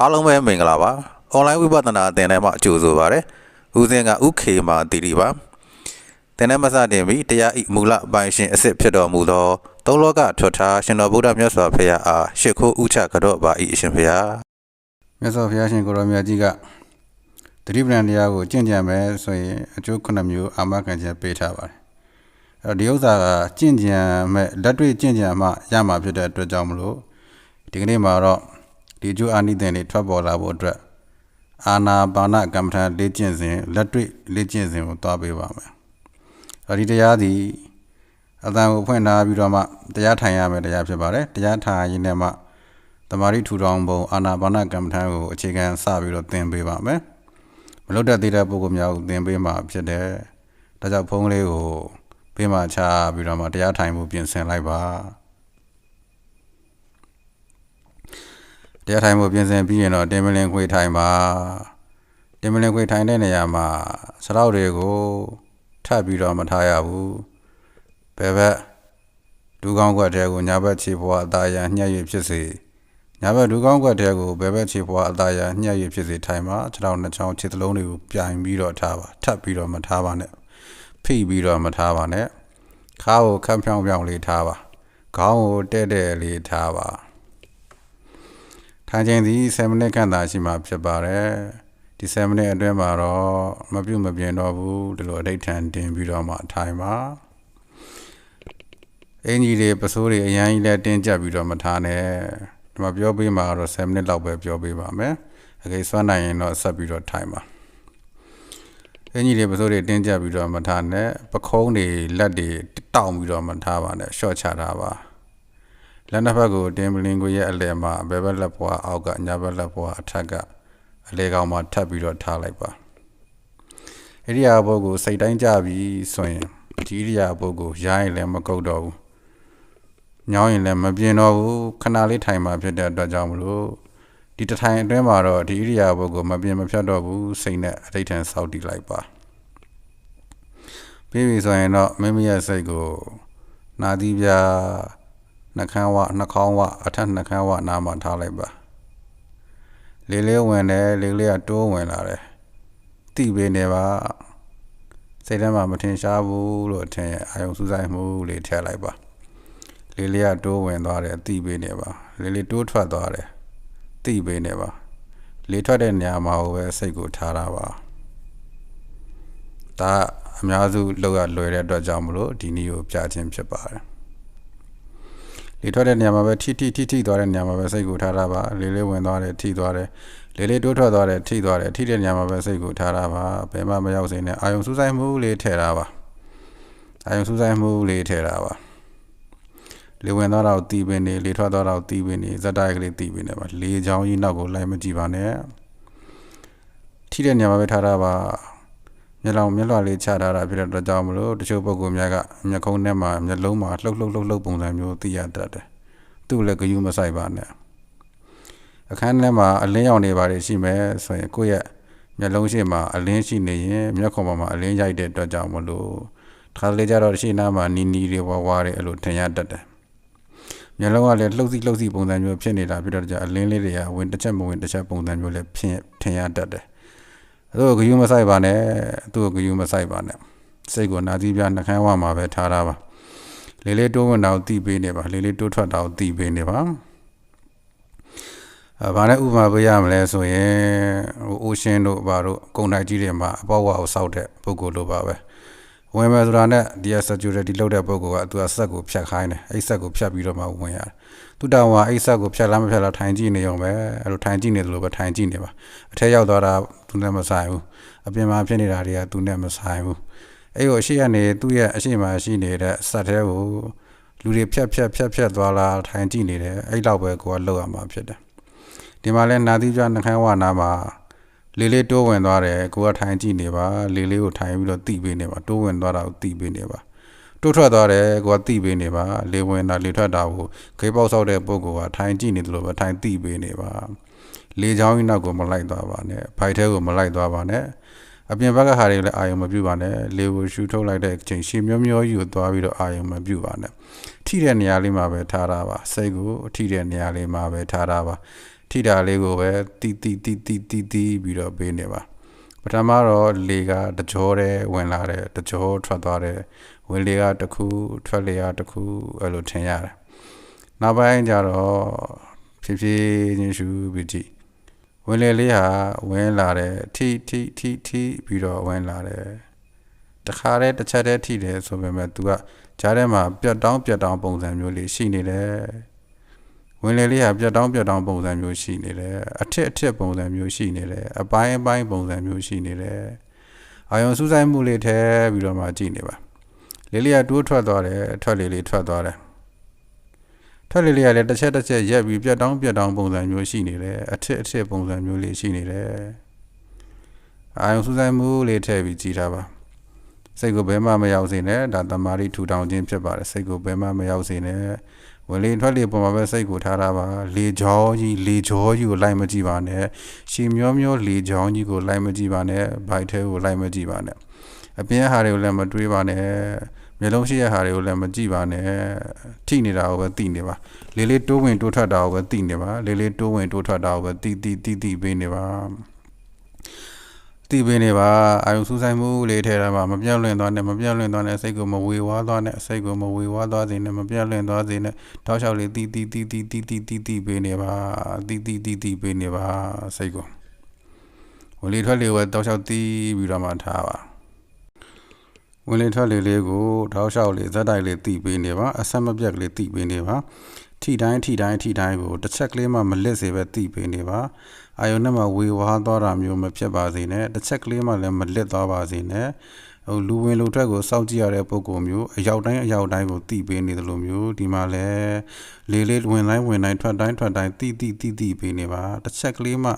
အားလုံးပဲမင်္ဂလာပါအွန်လိုင်းဝိပဿနာသင်တန်းမှာအကျိုးဆိုပါရယ်ဦးစင်းကဥခေမာတီတီပါသင်တန်းမစတင်မီတရားဤမူလပိုင်ရှင်အစစ်ဖြစ်တော်မူသောသုံးလောကထွတ်ထားရှင်တော်ဗုဒ္ဓမြတ်စွာဘုရားအားရှ िख ိုးဥချကတော့ပါဤအရှင်ဘုရားမြတ်စွာဘုရားရှင်ကိုရောမြတ်ကြီးကတတိပ္ပံတရားကိုကျင့်ကြံမယ်ဆိုရင်အကျိုးခုနှစ်မျိုးအာမခံချက်ပေးထားပါတယ်အဲ့တော့ဒီဥစ္စာကကျင့်ကြံမဲ့လက်တွေ့ကျင့်ကြံမှရမှာဖြစ်တဲ့အတွက်ကြောင့်မလို့ဒီကနေ့မှာတော့ ဒီအကျိုးအာနိသင်တွေထွက်ပေါ်လာဖို့အတွက်အာနာပါနကမ္မထာလေ့ကျင့်စဉ်လက်တွေ့လေ့ကျင့်စဉ်ကိုသွားပေးပါမယ်အဲ့ဒီတရားဒီအတန်ကိုဖွင့်ထားပြီးတော့မှတရားထိုင်ရမယ်တရားဖြစ်ပါတယ်တရားထိုင်ရင်းနဲ့မှတမာရီထူထောင်ပုံအာနာပါနကမ္မထာကိုအခြေခံစပြီးတော့သင်ပေးပါမယ်မလွတ်တဲ့သေးတဲ့ပုဂ္ဂိုလ်များကိုသင်ပေးမှာဖြစ်တယ်ဒါကြောင့်ဖုန်းလေးကိုပေးမှချပြီးတော့မှတရားထိုင်မှုပြင်ဆင်လိုက်ပါ တရားထိုင်မှုပြင်ဆင်ပြီးရင်တော့တင်မလင်ခွေထိုင်ပါတင်မလင်ခွေထိုင်တဲ့နေရာမှာစရောက်တွေကိုထပ်ပြီးတော့မထားရဘူးဘယ်ဘက်ဒူးကောင်းကွက်တဲကိုညာဘက်ခြေဖွာအသားရညှက်ရဖြစ်စေညာဘက်ဒူကောင်းကွက်တဲကိုဘယ်ဘက်ခြေဖွာအသားရညှက်ရဖြစ်စေထိုင်ပါခြေထောက်နှစ်ချောင်းခြေသလုံးတွေကိုပြိုင်ပြီးတော့ထားပါထပ်ပြီးတော့မထားပါနဲ့ဖိပြီးတော့မထားပါနဲ့ခါကိုခန့်ဖြောင်းဖြောင်းလေးထားပါခေါင်းကိုတဲ့တဲ့လေးထားပါ ထိုင်ခြင်းသည်7မိနစ်ခန့်သာရှိမှဖြစ်ပါတယ်ဒီ7မိနစ်အတွင်းမှာတော့မပြုတ်မပြင်းတော့ဘူးဒီလိုအဋိဋ္ဌံတင်ပြီးတော့မှထိုင်ပါအင်ကြီးတွေပစိုးတွေအရန်ကြီးလည်းတင်းကျပ်ပြီးတော့မထားနဲ့ဒီမှာပြောပေးမှာတော့7မိနစ်လောက်ပဲပြောပေးပါမယ်အကိစွမ်းနိုင်ရင်တော့ဆက်ပြီးတော့ထိုင်ပါအင်ကြီးတွေပစိုးတွေတင်းကျပ်ပြီးတော့မထားနဲ့ပခုံးတွေလက်တွေတောင့်ပြီးတော့မထားပါနဲ့ရှော့ချထားပါ လက်နှစ်ဖက်ကိုတင်ပလင်ကိုရဲ့အလယ်မှာဘယ်ဘက်လက်ဖွာအောက်ကညာဘက်လက်ဖွာအထက်ကအလေကောင်မှာထပ်ပြီးတော့ထားလိုက်ပါဣရိယာပုတ်ကိုစိတ်တိုင်းကြပြီဆိုရင်ဒီဣရိယာပုတ်ကိုရိုင်းရင်လည်းမကုတ်တော့ဘူးညောင်းရင်လည်းမပြင်းတော့ဘူးခဏလေးထိုင်မှဖြစ်တဲ့အတွက်ကြောင့်မလို့ဒီတစ်ထိုင်အတွင်းမှာတော့ဒီဣရိယာပုတ်ကိုမပြင်းမဖြတ်တော့ဘူးစိတ်နဲ့အဋိဋ္ဌံစောက်တည်လိုက်ပါပြီးပြီဆိုရင်တော့မိမိရဲ့စိတ်ကိုနာသီးပြား နှကန်းဝနှာခေါင်းဝအထက်နှကန်းဝနားမှာထားလိုက်ပါလေးလေးဝင်တယ်လေးလေးကတိုးဝင်လာတယ်တိပေးနေပါစိတ်ထဲမှာမထင်ရှားဘူးလို့ထင်ရင်အာယုံစူးစိုက်မှုလေးထည့်လိုက်ပါလေးလေးကတိုးဝင်သွားတယ်တိပေးနေပါလေးလေးတိုးထွက်သွားတယ်တိပေးနေပါလေးထွက်တဲ့နေရာမှာပဲစိတ်ကိုထားတာပါဒါအများစုလောက်ရလွယ်တဲ့အတွက်ကြောင့်မလို့ဒီနည်းကိုပြခြင်းဖြစ်ပါတယ် လေထွက်တဲ့နေရာမှာပဲထိထိထိထိသွားတဲ့နေရာမှာပဲစိတ်ကိုထားတာပါလေလေးဝင်သွားတယ်ထိသွားတယ်လေလေးတိုးထွက်သွားတယ်ထိသွားတယ်ထိတဲ့နေရာမှာပဲစိတ်ကိုထားတာပါဘယ်မှမရောက်စေနဲ့အာယုံစူးစိုက်မှုလေးထည့်တာပါအာယုံစူးစိုက်မှုလေးထည့်တာပါလေဝင်သွားတော့တီးပင်နေလေထွက်သွားတော့တီးပင်နေဇက်တိုက်ကလေးတီးပင်နေပါလေချောင်းကြီးနောက်ကိုလိုက်မကြည့်ပါနဲ့ထိတဲ့နေရာမှာပဲထားတာပါ မျက်လုံးမျက်လွှာလေးချထားတာဖြစ်တဲ့အတွက်ကြောင့်မလို့တချို့ပုဂ္ဂိုလ်များကမျက်ခုံးထဲမှာမျက်လုံးမှာလှုပ်လှုပ်လှုပ်လှုပ်ပုံစံမျိုးသိရတတ်တယ်။သူ့လည်းဂယုမဆိုင်ပါနဲ့။အခန်းထဲမှာအလင်းရောင်တွေပါတယ်ရှိမယ်ဆိုရင်ကိုယ့်ရဲ့မျက်လုံးရှိမှာအလင်းရှိနေရင်မျက်ခုံးပေါ်မှာအလင်းရိုက်တဲ့အတွက်ကြောင့်မလို့ခါလေးကြတော့ရှိနားမှာနီနီတွေဝါဝါတွေအဲ့လိုထင်ရတတ်တယ်။မျက်လုံးကလည်းလှုပ်စီလှုပ်စီပုံစံမျိုးဖြစ်နေတာဖြစ်တော့ကြအလင်းလေးတွေကဝင်တစ်ချက်မဝင်တစ်ချက်ပုံစံမျိုးလည်းဖြစ်ထင်ရတတ်တယ်။ သူ့ကိုဂယုမဆိုင်ပါနဲ့သူ့ကိုဂယုမဆိုင်ပါနဲ့စိတ်ကိုနာသီးပြနှခမ်းဝမှာပဲထားတာပါလေးလေးတိုးဝင်တာကိုတီးပေးနေပါလေးလေးတိုးထွက်တာကိုတီးပေးနေပါအဲဘာနဲ့ဥပမာပေးရမလဲဆိုရင်ဟိုအိုရှင်တို့ဘာတို့ကုံတိုင်းကြီးတွေမှာအပေါဝါကိုစောက်တဲ့ပုဂ္ဂိုလ်လိုပါပဲ ဝင်မယ်ဆိုတာနဲ့ဒီ security လောက်တဲ့ပုဂ္ဂိုလ်ကသူကဆက်ကိုဖြတ်ခိုင်းတယ်အဲ့ဆက်ကိုဖြတ်ပြီးတော့မှဝင်ရတယ်သူတောင်ကအဲ့ဆက်ကိုဖြတ်လားမဖြတ်လားထိုင်ကြည့်နေရုံပဲအဲ့လိုထိုင်ကြည့်နေတယ်လို့ပဲထိုင်ကြည့်နေပါအထက်ရောက်သွားတာသူနဲ့မဆိုင်ဘူးအပြင်မှာဖြစ်နေတာတွေကသူနဲ့မဆိုင်ဘူးအဲ့ကိုအရှိကနေသူ့ရဲ့အရှိမရှိနေတဲ့ဆက်တဲကိုလူတွေဖြတ်ဖြတ်ဖြတ်ဖြတ်သွားလာထိုင်ကြည့်နေတယ်အဲ့လောက်ပဲကိုကလောက်ရမှာဖြစ်တယ်ဒီမှာလဲနာသီးကျွမ်းနှခမ်းဝနာမှာ လေးလေးတိုးဝင်သွားတယ်ကိုကထိုင်ကြည့်နေပါလေးလေးကိုထိုင်ပြီးတော့တိပေးနေပါတိုးဝင်သွားတာကိုတိပေးနေပါတိုးထွက်သွားတယ်ကိုကတိပေးနေပါလေဝင်တာလေထွက်တာကိုခေပေါက်ဆောက်တဲ့ပုံကထိုင်ကြည့်နေတယ်လို့ပဲထိုင်တိပေးနေပါလေချောင်းကြီးနောက်ကိုမလိုက်သွားပါနဲ့ဖိုက်ထဲကိုမလိုက်သွားပါနဲ့အပြင်ဘက်ကဟာတွေလည်းအာယုံမပြုပါနဲ့လေကိုရှူထုတ်လိုက်တဲ့အချိန်ရှည်မျောမျောကြီးကိုသွားပြီးတော့အာယုံမပြုပါနဲ့ထိတဲ့နေရာလေးမှာပဲထားတာပါစိတ်ကိုထိတဲ့နေရာလေးမှာပဲထားတာပါ ထိတာလေးကိုပဲတီးတီးတီးတီးတီးတီးပြီးတော့ပေးနေပါပထမတော့လေကတကြောတဲ့ဝင်လာတယ်တကြောထွက်သွားတယ်ဝင်လေကတစ်ခုထွက်လေကတစ်ခုအဲ့လိုထင်ရတယ်နောက်ပိုင်းကျတော့ဖြည်းဖြည်းချင်းရှူပြီးကြည့်ဝင်လေလေးဟာဝင်လာတယ်ထိထိထိထိပြီးတော့ဝင်လာတယ်တခါတည်းတစ်ချက်တည်းထိတယ်ဆိုပေမဲ့ तू ကကြားထဲမှာပြတ်တောင်းပြတ်တောင်းပုံစံမျိုးလေးရှိနေတယ် ဝင်လေလေးဟာပြတ်တောင်းပြတ်တောင်းပုံစံမျိုးရှိနေတယ်အထစ်အထစ်ပုံစံမျိုးရှိနေတယ်အပိုင်းအပိုင်းပုံစံမျိုးရှိနေတယ်အာယုံစူးစိုက်မှုလေးထဲပြီးတော့မှကြည့်နေပါလေးလေးကတိုးထွက်သွားတယ်ထွက်လေးလေးထွက်သွားတယ်ထွက်လေးလေးကလည်းတစ်ချက်တစ်ချက်ရက်ပြီးပြတ်တောင်းပြတ်တောင်းပုံစံမျိုးရှိနေတယ်အထစ်အထစ်ပုံစံမျိုးလေးရှိနေတယ်အာယုံစူးစိုက်မှုလေးထည့်ပြီးကြည့်ထားပါစိတ်ကိုဘယ်မှမရောက်စေနဲ့ဒါတမာရီထူထောင်ခြင်းဖြစ်ပါတယ်စိတ်ကိုဘယ်မှမရောက်စေနဲ့ ဝင်လေထွက်လေပုံမှာပဲစိတ်ကိုထားတာပါလေကြောကြီးလေကြောကြီးကိုလိုက်မကြည့်ပါနဲ့ရှည်မျောမျောလေကြောကြီးကိုလိုက်မကြည့်ပါနဲ့ဘိုက်ထဲကိုလိုက်မကြည့်ပါနဲ့အပြင်းဟာတွေကိုလည်းမတွေးပါနဲ့မျိုးလုံးရှိတဲ့ဟာတွေကိုလည်းမကြည့်ပါနဲ့ထိနေတာကိုပဲသိနေပါလေးလေးတိုးဝင်တိုးထွက်တာကိုပဲသိနေပါလေးလေးတိုးဝင်တိုးထွက်တာကိုပဲသိသိသိသိပေးနေပါ တည်ပေးနေပါအာယုံစူးဆိုင်မှုလေးထဲတာမှာမပြောင်းလဲသွားနဲ့မပြောင်းလဲသွားနဲ့စိတ်ကိုမဝေဝါးသွားနဲ့စိတ်ကိုမဝေဝါးသွားစေနဲ့မပြောင်းလဲသွားစေနဲ့တောက်လျှောက်လေးတီးတီးတီးတီးတီးတီးတီးတီးပေးနေပါတီးတီးတီးတီးပေးနေပါစိတ်ကိုဝင်လေထွက်လေဝဲတောက်လျှောက်တီးပြီးတော့မှထားပါဝင်လေထွက်လေလေးကိုတောက်လျှောက်လေးဇက်တိုက်လေးတီးပေးနေပါအဆက်မပြတ်ကလေးတီးပေးနေပါ ထိတိုင်းထိတိုင်းထိတိုင်းကိုတစ်ချက်ကလေးမှမလစ်စေပဲတီးပေးနေပါအာယုန်နဲ့မှဝေဝါးသွားတာမျိုးမဖြစ်ပါစေနဲ့တစ်ချက်ကလေးမှလည်းမလစ်သွားပါစေနဲ့ဟိုလူဝင်လူထွက်ကိုစောင့်ကြည့်ရတဲ့ပုံကိုမျိုးအရောက်တိုင်းအရောက်တိုင်းကိုတီးပေးနေတယ်လို့မျိုးဒီမှာလည်းလေးလေးဝင်တိုင်းဝင်တိုင်းထွက်တိုင်းထွက်တိုင်းတီးတီးတီးတီးပေးနေပါတစ်ချက်ကလေးမှ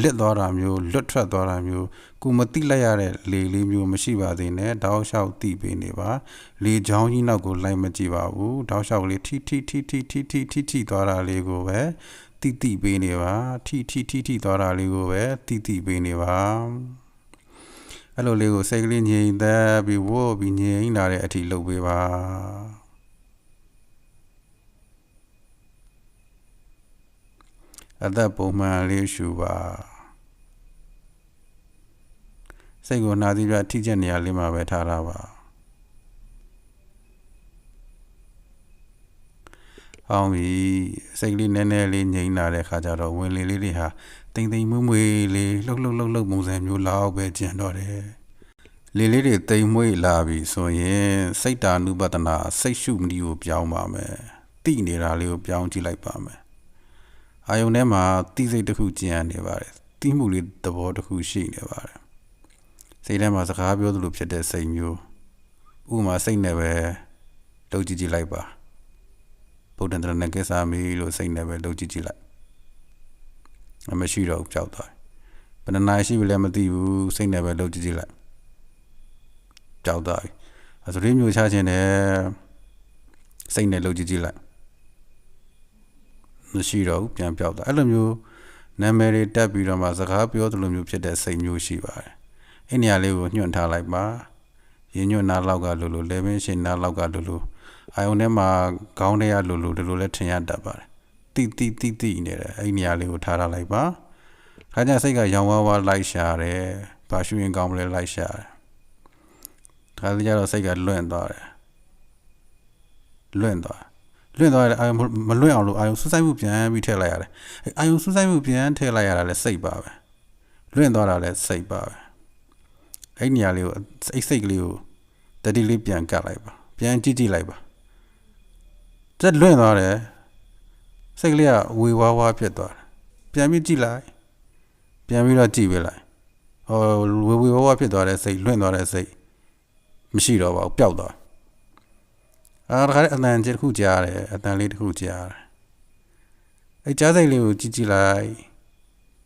လစ်သွားတာမျိုးလွတ်ထွက်သွားတာမျိုးကိုမတိလိုက်ရတဲ့လေလေးမျိုးမရှိပါသေးနဲ့တောက်လျှောက်တိပေးနေပါလေချောင်းကြီးနောက်ကိုလိုက်မကြည့်ပါဘူးတောက်လျှောက်လေးထိထိထိထိထိထိထိထိသွားတာလေးကိုပဲတိတိပေးနေပါထိထိထိထိသွားတာလေးကိုပဲတိတိပေးနေပါအဲ့လိုလေးကိုစိတ်ကလေးငြိမ်သက်ပြီးဝို့ပြီးငြိမ်လာတဲ့အထိလုပ်ပေးပါ အသက်ပုံမှန်လေးရှူပါစိတ်ကိုနှာသီးပြထိချက်နေရာလေးမှာပဲထားတာပါအောင်ပြီစိတ်ကလေးနည်းနည်းလေးငြိမ်လာတဲ့ခါကျတော့ဝင်လေလေးတွေဟာတိမ်တိမ်မွေ့မွေ့လေးလှုပ်လှုပ်လှုပ်လှုပ်ပုံစံမျိုးလောက်ပဲကျန်တော့တယ်လေလေးတွေတိမ်မွေ့လာပြီဆိုရင်စိတ်တာနုပဒနာစိတ်ရှုမနည်းကိုပြောင်းပါမယ်တိနေတာလေးကိုပြောင်းကြည့်လိုက်ပါမယ် အာယုန်ထဲမှာတိစိတ်တစ်ခုကျန်နေပါတယ်တိမှုလေးသဘောတစ်ခုရှိနေပါတယ်စိတ်ထဲမှာစကားပြောသလိုဖြစ်တဲ့စိတ်မျိုးဥမာစိတ်နဲ့ပဲလှုပ်ကြည့်ကြည့်လိုက်ပါဗုဒ္ဓံတရဏကိစ္စမီလို့စိတ်နဲ့ပဲလှုပ်ကြည့်ကြည့်လိုက်အမရှိတော့ကြောက်သွားဘယ်နှနိုင်ရှိပြီလဲမသိဘူးစိတ်နဲ့ပဲလှုပ်ကြည့်ကြည့်လိုက်ကြောက်သွားပြီအဲဆိုရင်းမျိုးချခြင်းနဲ့စိတ်နဲ့လှုပ်ကြည့်ကြည့်လိုက် မရှိတော့ဘူးပြန်ပြောက်သွားအဲ့လိုမျိုးနာမည်တွေတက်ပြီးတော့မှစကားပြောသလိုမျိုးဖြစ်တဲ့စိတ်မျိုးရှိပါတယ်အဲ့နေရာလေးကိုညွှန်ထားလိုက်ပါရင်ညွှန်နာလောက်ကလိုလိုလေမင်းရှင်နာလောက်ကလိုလိုအာယုန်ထဲမှာခေါင်းထဲကလိုလိုဒီလိုလဲထင်ရတတ်ပါတယ်တိတိတိတိနေတယ်အဲ့နေရာလေးကိုထားထားလိုက်ပါခါကျစိတ်ကရောင်ဝါးဝါးလိုက်ရှာတယ်ဘာရှူရင်ကောင်းမလဲလိုက်ရှာတယ်ခါကျတော့စိတ်ကလွင့်သွားတယ်လွင့်သွား လွင့်သွားတယ်အာယုံမလွင့်အောင်လို့အာယုံစူးစိုက်မှုပြန်ပြီးထည့်လိုက်ရတယ်အဲအာယုံစူးစိုက်မှုပြန်ထည့်လိုက်ရတာလည်းစိတ်ပါပဲလွင့်သွားတာလည်းစိတ်ပါပဲအဲ့နေရာလေးကိုစိတ်စိတ်ကလေးကိုတတိလေးပြန်ကတ်လိုက်ပါပြန်ကြည့်ကြည့်လိုက်ပါတက်လွင့်သွားတယ်စိတ်ကလေးကဝေဝါးဝါးဖြစ်သွားတယ်ပြန်ပြီးကြည့်လိုက်ပြန်ပြီးတော့ကြည့်ပေးလိုက်ဟောဝေဝေဝါးဝါးဖြစ်သွားတဲ့စိတ်လွင့်သွားတဲ့စိတ်မရှိတော့ပါဘူးပျောက်သွား အာတခါအတန်တစ်ခုကြားတယ်အတန်လေးတစ်ခုကြားတယ်အဲကြားစိတ်လေးကိုကြည့်ကြည့်လိုက်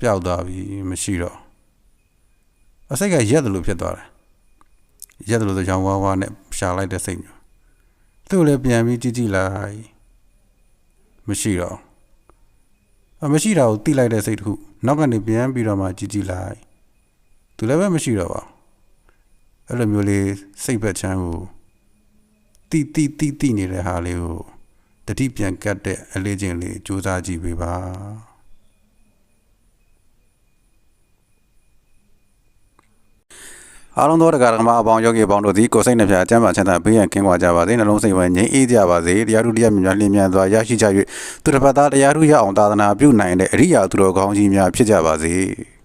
ပျောက်သွားပြီမရှိတော့အစိတ်ကရက်တယ်လို့ဖြစ်သွားတယ်ရက်တယ်လို့ဆိုရောင်ဝါးဝါးနဲ့ရှာလိုက်တဲ့စိတ်မျိုးသူ့လည်းပြန်ပြီးကြည့်ကြည့်လိုက်မရှိတော့အမရှိတာကိုတိလိုက်တဲ့စိတ်တစ်ခုနောက်ကနေပြန်ပြီးတော့မှကြည့်ကြည့်လိုက်သူလည်းပဲမရှိတော့ပါအဲ့လိုမျိုးလေးစိတ်ဘက်ချမ်းကို တိတိတိတိနေတဲ့ဟာလေးကိုတတိပြန်ကတ်တဲ့အလေးချင်းလေးစူးစမ်းကြည့်ပေးပါအားလုံးသောတရားဓမ္မအပေါင်းယောဂီအပေါင်းတို့သည်ကိုယ်စိတ်နှဖျားအကျမ်းပါချမ်းသာဘေးရန်ကင်းကွာကြပါစေနှလုံးစိတ်ဝမ်းငြိမ်းအေးကြပါစေတရားထုတရားမြများလင်းမြန်စွာရရှိကြ၍သူတစ်ပါးသားတရားထုရအောင်သာသနာပြုနိုင်တဲ့အရိယာသူတော်ကောင်းကြီးများဖြစ်ကြပါစေ။